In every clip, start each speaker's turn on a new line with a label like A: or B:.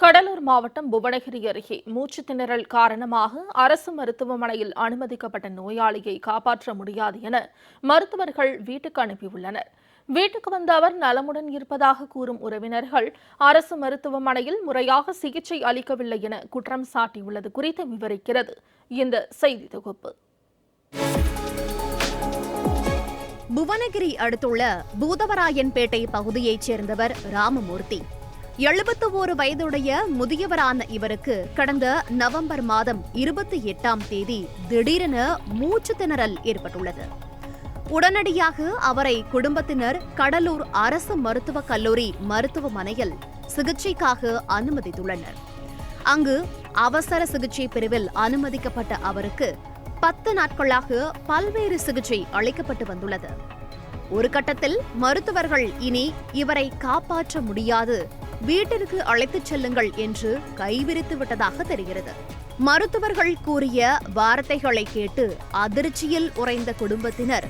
A: கடலூர் மாவட்டம் புவனகிரி அருகே மூச்சு திணறல் காரணமாக அரசு மருத்துவமனையில் அனுமதிக்கப்பட்ட நோயாளியை காப்பாற்ற முடியாது என மருத்துவர்கள் வீட்டுக்கு அனுப்பியுள்ளனர். வீட்டுக்கு வந்த அவர் நலமுடன் இருப்பதாக கூறும் உறவினர்கள் அரசு மருத்துவமனையில் முறையாக சிகிச்சை அளிக்கவில்லை என குற்றம் சாட்டியுள்ளது குறித்து விவரிக்கிறது இந்த செய்தி தொகுப்பு.
B: புவனகிரி அடுத்துள்ள பூதவராயன்பேட்டை பகுதியைச் சேர்ந்தவர் ராமமூர்த்தி. எழுபத்து ஓரு வயதுடைய முதியவரான இவருக்கு கடந்த நவம்பர் மாதம் இருபத்தி எட்டாம் தேதி திடீரென மூச்சு திணறல் ஏற்பட்டுள்ளது. உடனடியாக அவரை குடும்பத்தினர் கடலூர் அரசு மருத்துவக் கல்லூரி மருத்துவமனையில் சிகிச்சைக்காக அனுமதித்துள்ளனர். அங்கு அவசர சிகிச்சை பிரிவில் அனுமதிக்கப்பட்ட அவருக்கு பத்து நாட்களாக பல்வேறு சிகிச்சை அளிக்கப்பட்டு வந்துள்ளது. ஒரு கட்டத்தில் மருத்துவர்கள் இனி இவரை காப்பாற்ற முடியாது வீட்டிற்கு அழைத்துச் செல்லுங்கள் என்று கைவிரித்து விட்டதாக தெரிகிறது. மருத்துவர்கள் கூறிய வார்த்தைகளை கேட்டு அதிர்ச்சியில் உறைந்த குடும்பத்தினர்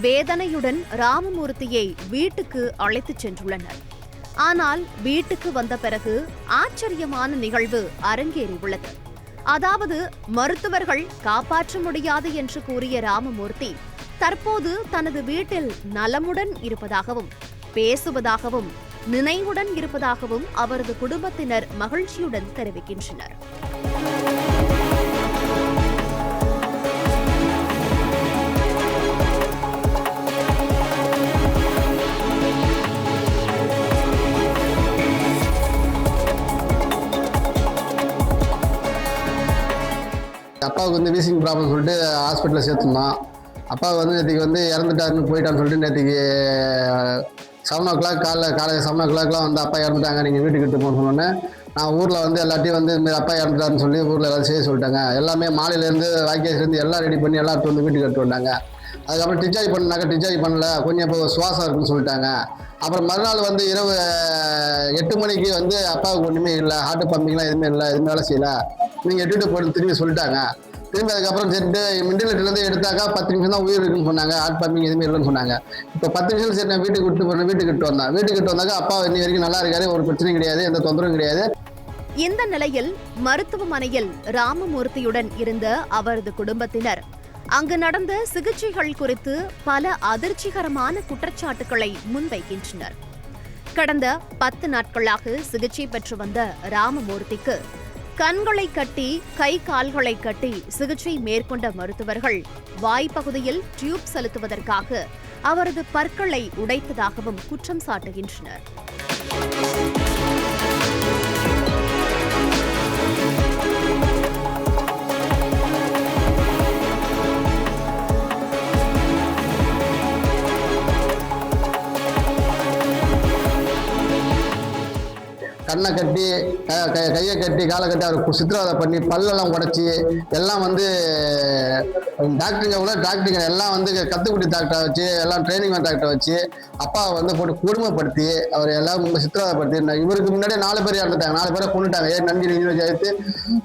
B: வேதனையுடன் ராமமூர்த்தியை வீட்டுக்கு அழைத்துச் சென்றுள்ளனர். ஆனால் வீட்டுக்கு வந்த பிறகு ஆச்சரியமான நிகழ்வு அரங்கேறியுள்ளது. அதாவது மருத்துவர்கள் காப்பாற்ற முடியாது என்று கூறிய ராமமூர்த்தி தற்போது தனது வீட்டில் நலமுடன் இருப்பதாகவும் பேசுவதாகவும் நினைவுடன் இருப்பதாகவும் அவரது குடும்பத்தினர் மகிழ்ச்சியுடன் தெரிவிக்கின்றனர்.
C: அப்பாவுக்கு வந்து வீசிங் ப்ராப்ளம் சொல்லிட்டு ஹாஸ்பிட்டலில் சேர்த்துருந்தோம் அப்பாவுக்கு வந்து நேற்றுக்கு வந்து இறந்துட்டாருன்னு போயிட்டான்னு சொல்லிட்டு நேற்றுக்கு செவன் ஓ கிளாக் காலைல காலையில் செவன் ஓ கிளாக்லாம் வந்து அப்பா இறந்துட்டாங்க. நீங்கள் வீட்டுக்கு எடுத்து போகணும்னு சொன்னோன்னே நான் ஊரில் வந்து எல்லாத்தையும் வந்து இந்த அப்பா இறந்துட்டாருன்னு சொல்லி ஊரில் எல்லாத்தையும் செய்ய சொல்லிட்டாங்க. எல்லாமே மாலையிலேருந்து வாக்கியஸ்லேருந்து எல்லாம் ரெடி பண்ணி எல்லாம் எடுத்து வந்து வீட்டுக்கு எடுத்து வந்தாங்க. அதுக்கப்புறம் டிச்சார்ஜ் பண்ணாக்க டிச்சார்ஜ் பண்ணல. கொஞ்சம் இப்போ சுவாசம் இருக்குன்னு சொல்லிட்டாங்க. அப்புறம் மறுநாள் வந்து இரவு எட்டு மணிக்கு வந்து அப்பாவுக்கு ஒன்றுமே இல்லை. ஹார்ட் பம்பிங்லாம் எதுவுமே இல்லை. எதுவுமே வேலை செய்யலை. நீங்கள் எட்டுட்டு போயிட்டு திரும்பி சொல்லிட்டாங்க. திரும்பி அதுக்கப்புறம் சரிட்டு மிண்டிலேருந்து எடுத்தாக்கா பத்து நிமிஷம் தான் உயிர் இருக்குன்னு சொன்னாங்க. ஹார்ட் பம்பிங் எதுவுமே இல்லைன்னு சொன்னாங்க. இப்போ பத்து நிமிஷம் சரி நான் வீட்டுக்கு விட்டு போனேன் வீட்டுக்கு விட்டு வந்தேன். வீட்டுக்கு விட்டு வந்தாக்கா அப்பா இன்னி வரைக்கும் நல்லா இருக்காரு ஒரு பிரச்சனையும் கிடையாது எந்த தொந்தரவும் கிடையாது.
B: இந்த நிலையில் மருத்துவமனையில் ராமமூர்த்தியுடன் இருந்த அவரது குடும்பத்தினர் அங்கு நடந்த சிகிச்சைகள் குறித்து பல அதிர்ச்சிகரமான குற்றச்சாட்டுகளை முன்வைக்கின்றனர். கடந்த பத்து நாட்களாக சிகிச்சை பெற்று வந்த ராமமூர்த்திக்கு கண்களை கட்டி கை கால்களை கட்டி சிகிச்சை மேற்கொண்ட மருத்துவர்கள் வாய்ப்பகுதியில் டியூப் செலுத்துவதற்காக அவரது பற்களை உடைத்ததாகவும் குற்றம் சாட்டுகின்றனர்.
C: கண்ணை கட்டி கையை கட்டி காலை கட்டி அவருக்கு சித்திரவதை பண்ணி பல்லெல்லாம் உடச்சி எல்லாம் வந்து டாக்டருங்க கூட டாக்டருங்க எல்லாம் வந்து கத்துக்குட்டி டாக்டரை வச்சு எல்லாம் ட்ரைனிங் டாக்டரை வச்சு அப்பாவை வந்து போட்டு கொடுமைப்படுத்தி அவர் எல்லாம் சித்திரவதைப்படுத்தி இவருக்கு முன்னாடியே நாலு பேர் இறந்துட்டாங்க. நாலு பேரை கொண்டுட்டாங்க ஏன் நன்றி சேர்த்து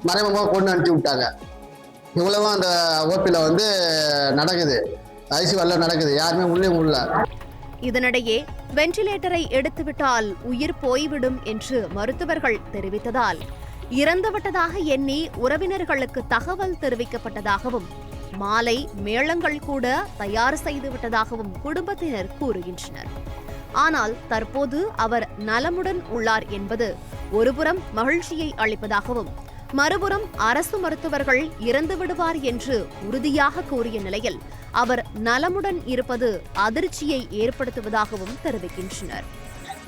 C: மறைமுகமாக கொண்டு அனுப்பிச்சி விட்டாங்க. இவ்வளவும் அந்த ஓபியில் வந்து நடக்குது. ஐசி வரல நடக்குது. யாருமே உள்ளே உள்ள.
B: இதனிடையே வென்டிலேட்டரை எடுத்துவிட்டால் உயிர் போய்விடும் என்று மருத்துவர்கள் தெரிவித்ததால் இறந்துவிட்டதாக எண்ணி உறவினர்களுக்கு தகவல் தெரிவிக்கப்பட்டதாகவும் மாலை மேளங்கள் கூட தயார் செய்து விட்டதாகவும் குடும்பத்தினர் கூறுகின்றனர். ஆனால் தற்போது அவர் நலமுடன் உள்ளார் என்பது ஒருபுறம் மகிழ்ச்சியை அளிப்பதாகவும் மறுபுறம் அரசு மருத்துவர்கள் இறந்து விடுவார் என்று உறுதியாக கூறிய நிலையில் அவர் நலமுடன் இருப்பது அதிர்ச்சியை ஏற்படுத்துவதாகவும் தெரிவிக்கின்றனர்.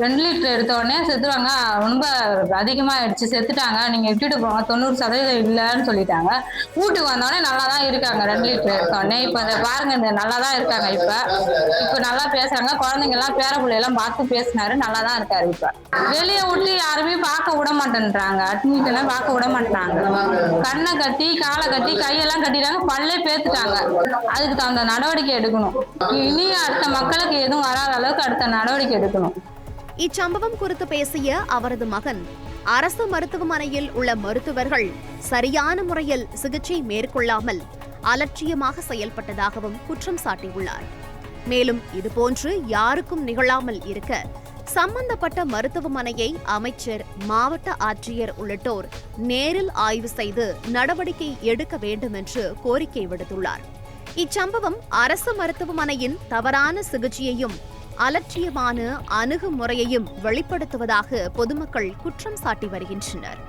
D: ரெண்டு லிட்டர் எடுத்த உடனே செத்துருவாங்க. ரொம்ப அதிகமாகிடுச்சு செத்துட்டாங்க. நீங்கள் விட்டுட்டு போங்க. தொண்ணூறு சதவீதம் இல்லைன்னு சொல்லிட்டாங்க. வீட்டுக்கு வந்தோடனே நல்லா தான் இருக்காங்க. ரெண்டு லிட்டர் எடுத்த உடனே இப்போ பாருங்க. இந்த நல்லா தான் இருக்காங்க இப்போ. இப்போ நல்லா பேசுறாங்க. குழந்தைங்க எல்லாம் பேர பிள்ளையெல்லாம் பார்த்து பேசினாரு. நல்லா தான் இருக்காரு இப்போ. வெளியே விட்டு யாருமே பார்க்க விட மாட்டேன்றாங்க. அட்மிட் எல்லாம் பார்க்க விட மாட்டாங்க கண்ணை கட்டி காலை கட்டி கையெல்லாம் கட்டிட்டாங்க. பல்லே பேத்துட்டாங்க. அதுக்கு தகுந்த நடவடிக்கை எடுக்கணும். இனி அடுத்த மக்களுக்கு எதுவும் வராத அளவுக்கு அடுத்த நடவடிக்கை எடுக்கணும்.
B: இச்சம்பவம் குறித்து பேசிய அவரது மகன் அரசு மருத்துவமனையில் உள்ள மருத்துவர்கள் சரியான முறையில் சிகிச்சை மேற்கொள்ளாமல் அலட்சியமாக செயல்பட்டதாகவும் குற்றம் சாட்டியுள்ளார். மேலும் இதுபோன்று யாருக்கும் நிகழாமல் இருக்க சம்பந்தப்பட்ட மருத்துவமனையை அமைச்சர் மாவட்ட ஆட்சியர் உள்ளிட்டோர் நேரில் ஆய்வு செய்து நடவடிக்கை எடுக்க வேண்டும் என்று கோரிக்கை விடுத்துள்ளார். இச்சம்பவம் அரசு மருத்துவமனையின் தவறான சிகிச்சையையும் அலட்சியமான அணுகுமுறையையும் வெளிப்படுத்துவதாக பொதுமக்கள் குற்றம் சாட்டி வருகின்றனர்.